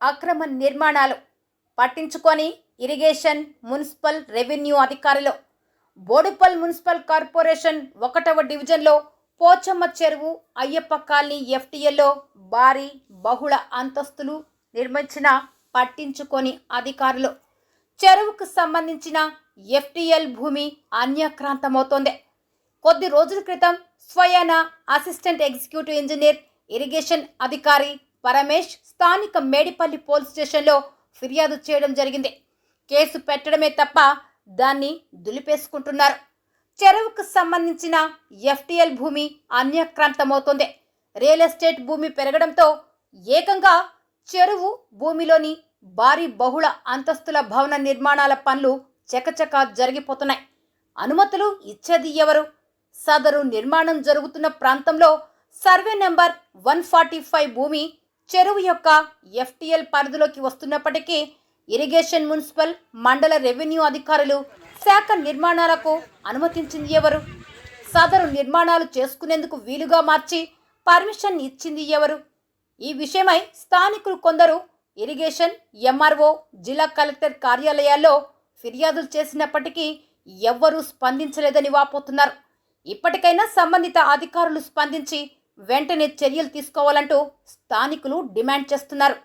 అక్రమ నిర్మాణాలు పట్టించుకొని ఇరిగేషన్ మున్సిపల్ రెవెన్యూ అధికారులు బోడుపల్ మున్సిపల్ కార్పొరేషన్ ఒకటవ డివిజన్లో పోచమ్మ చెరువు అయ్యప్ప కాలనీ ఎఫ్టీఎల్లో భారీ బహుళ అంతస్తులు నిర్మించిన పట్టించుకొని అధికారులు. చెరువుకు సంబంధించిన ఎఫ్టీఎల్ భూమి అన్యక్రాంతమవుతోంది. కొద్ది రోజుల క్రితం స్వయాన అసిస్టెంట్ ఎగ్జిక్యూటివ్ ఇంజనీర్ ఇరిగేషన్ అధికారి పరమేష్ స్థానిక మేడిపల్లి పోలీస్ స్టేషన్లో ఫిర్యాదు చేయడం జరిగింది. కేసు పెట్టడమే తప్ప దాన్ని దులిపేసుకుంటున్నారు. చెరువుకు సంబంధించిన ఎఫ్టీఎల్ భూమి అన్యక్రాంతమవుతోంది. రియల్ ఎస్టేట్ భూమి పెరగడంతో ఏకంగా చెరువు భూమిలోని భారీ బహుళ అంతస్తుల భవన నిర్మాణాల పనులు చకచకా జరిగిపోతున్నాయి. అనుమతులు ఇచ్చేది ఎవరు? సదరు నిర్మాణం జరుగుతున్న ప్రాంతంలో survey number one forty five భూమి చెరువు యొక్క ఎఫ్టీఎల్ పరిధిలోకి వస్తున్నప్పటికీ ఇరిగేషన్ మున్సిపల్ మండల రెవెన్యూ అధికారులు శాఖ నిర్మాణాలకు అనుమతించింది ఎవరు? సదరు నిర్మాణాలు చేసుకునేందుకు వీలుగా మార్చి పర్మిషన్ ఇచ్చింది ఎవరు? ఈ విషయమై స్థానికులు కొందరు ఇరిగేషన్ ఎంఆర్ఓ జిల్లా కలెక్టర్ కార్యాలయాల్లో ఫిర్యాదులు చేసినప్పటికీ ఎవ్వరూ స్పందించలేదని వాపోతున్నారు. ఇప్పటికైనా సంబంధిత అధికారులు స్పందించి వెంటనే చర్యలు తీసుకోవాలంటూ స్థానికులు డిమాండ్ చేస్తున్నారు.